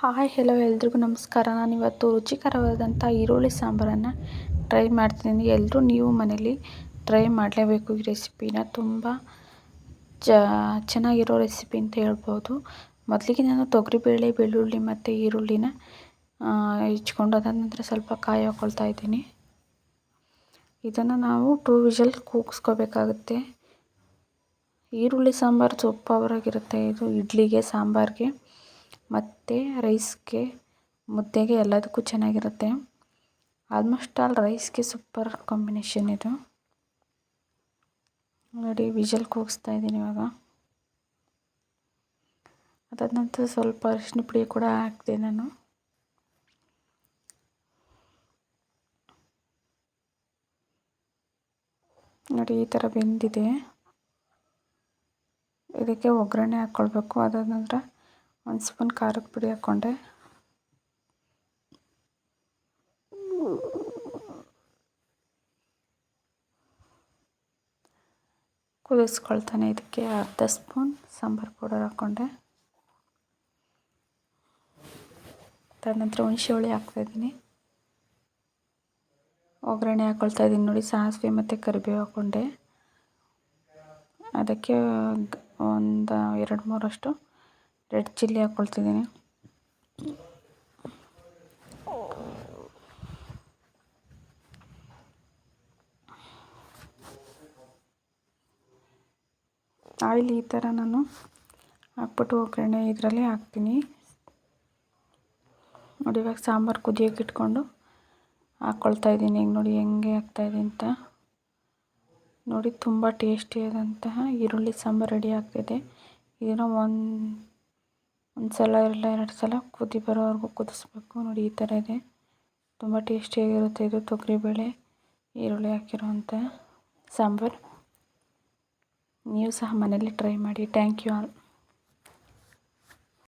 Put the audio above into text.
Hi hello ಎಲ್ರಿಗೂ ನಮಸ್ಕಾರ. ನಾನು ಇವತ್ತು ರುಚಿಕರವಾದಂಥ ಈರುಳ್ಳಿ ಸಾಂಬಾರನ್ನು ಟ್ರೈ ಮಾಡ್ತೀನಿ ಎಲ್ಲರೂ ನೀವು ಮನೇಲಿ ಟ್ರೈ ಮಾಡಲೇಬೇಕು ಈ ರೆಸಿಪಿನ ತುಂಬ ಚ, ಚೆನ್ನಾಗಿರೋ ರೆಸಿಪಿ ಅಂತ ಹೇಳ್ಬೋದು. ಮೊದಲಿಗೆ ನಾನು ತೊಗರಿಬೇಳೆ, ಬೆಳ್ಳುಳ್ಳಿ ಮತ್ತು ಈರುಳ್ಳಿನ ಹೆಚ್ಕೊಂಡು ಅದಾದ ನಂತರ ಸ್ವಲ್ಪ ಕಾಯಿ ಹಾಕ್ಕೊಳ್ತಾ ಇದ್ದೀನಿ. ಇದನ್ನು ನಾವು ಟೂ ವಿಷಲ್ ಕೂಗಿಸ್ಕೋಬೇಕಾಗುತ್ತೆ. ಈರುಳ್ಳಿ ಸಾಂಬಾರು ಸೊಪ್ಪವರಾಗಿರುತ್ತೆ ಇದು ಇಡ್ಲಿಗೆ, ಸಾಂಬಾರಿಗೆ. ಮತ್ತು ರೈಸ್ಗೆ ಮುದ್ದೆಗೆ ಎಲ್ಲದಕ್ಕೂ ಚೆನ್ನಾಗಿರುತ್ತೆ. ಆಲ್ಮೋಸ್ಟ್ ಆಲ್ ರೈಸ್ಗೆ ಸೂಪರ್ ಕಾಂಬಿನೇಷನ್ ಇದು. ನೋಡಿ, ವಿಜಲ್ ಕೂಗಿಸ್ತಾ ಇದ್ದೀನಿ ಇವಾಗ. ಅದಾದ ನಂತರ ಸ್ವಲ್ಪ ಅರಿಶಿನ ಪುಡಿ ಕೂಡ ಹಾಕಿದೆ ನಾನು. ನೋಡಿ, ಈ ಥರ ಬೆಂದಿದೆ. ಇದಕ್ಕೆ ಒಗ್ಗರಣೆ ಹಾಕ್ಕೊಳ್ಬೇಕು. ಅದಾದ ನಂತರ ಒಂದು ಸ್ಪೂನ್ ಖಾರದ ಪುಡಿ ಹಾಕ್ಕೊಂಡೆ. ಕುದಿಸ್ಕೊಳ್ತಾನೆ ಇದಕ್ಕೆ ಅರ್ಧ ಸ್ಪೂನ್ ಸಾಂಬಾರು ಪೌಡರ್ ಹಾಕ್ಕೊಂಡೆ. ತದನಂತರ ಹುಣಸೆ ಹುಳಿ ಹಾಕ್ತಾಯಿದ್ದೀನಿ ಒಗ್ಗರಣೆ ಹಾಕ್ಕೊಳ್ತಾ ಇದ್ದೀನಿ ನೋಡಿ, ಸಾಸಿವೆ ಮತ್ತು ಕರಿಬೇವು ಹಾಕ್ಕೊಂಡೆ. ಅದಕ್ಕೆ ಒಂದು, ಎರಡು ಮೂರಷ್ಟು ರೆಡ್ ಚಿಲ್ಲಿ ಹಾಕ್ಕೊಳ್ತಿದ್ದೀನಿ ಆಯಿಲ್ ಈ ಥರ ನಾನು ಹಾಕ್ಬಿಟ್ಟು ಒಗ್ಗರಣೆ ಇದರಲ್ಲಿ ಹಾಕ್ತೀನಿ. ನೋಡಿ ಇವಾಗ ಸಾಂಬಾರು ಕುದಿಯೋಕೆ ಇಟ್ಕೊಂಡು ಹಾಕ್ಕೊಳ್ತಾ ಇದ್ದೀನಿ. ಈಗ ನೋಡಿ ಹೆಂಗೆ ಆಗ್ತಾಯಿದೆ ಅಂತ. ನೋಡಿ ತುಂಬ ಟೇಸ್ಟಿಯಾದಂತಹ ಈರುಳ್ಳಿ ಸಾಂಬಾರು ರೆಡಿ ಆಗ್ತಿದೆ. ಇದನ್ನು ಒಂದು ಒಂದು ಸಲ ಇಲ್ಲ ಎರಡು ಸಲ ಕುದಿ ಬರೋವರೆಗೂ ಕುದಿಸ್ಬೇಕು. ನೋಡಿ, ಈ ಥರ ಇದೆ. ತುಂಬ ಟೇಸ್ಟಿಯಾಗಿರುತ್ತೆ ಇದು ತೊಗರಿಬೇಳೆ ಈರುಳ್ಳಿ ಹಾಕಿರುವಂಥ ಸಾಂಬಾರು. ನೀವು ಸಹ ಮನೇಲಿ ಟ್ರೈ ಮಾಡಿ. Thank you all.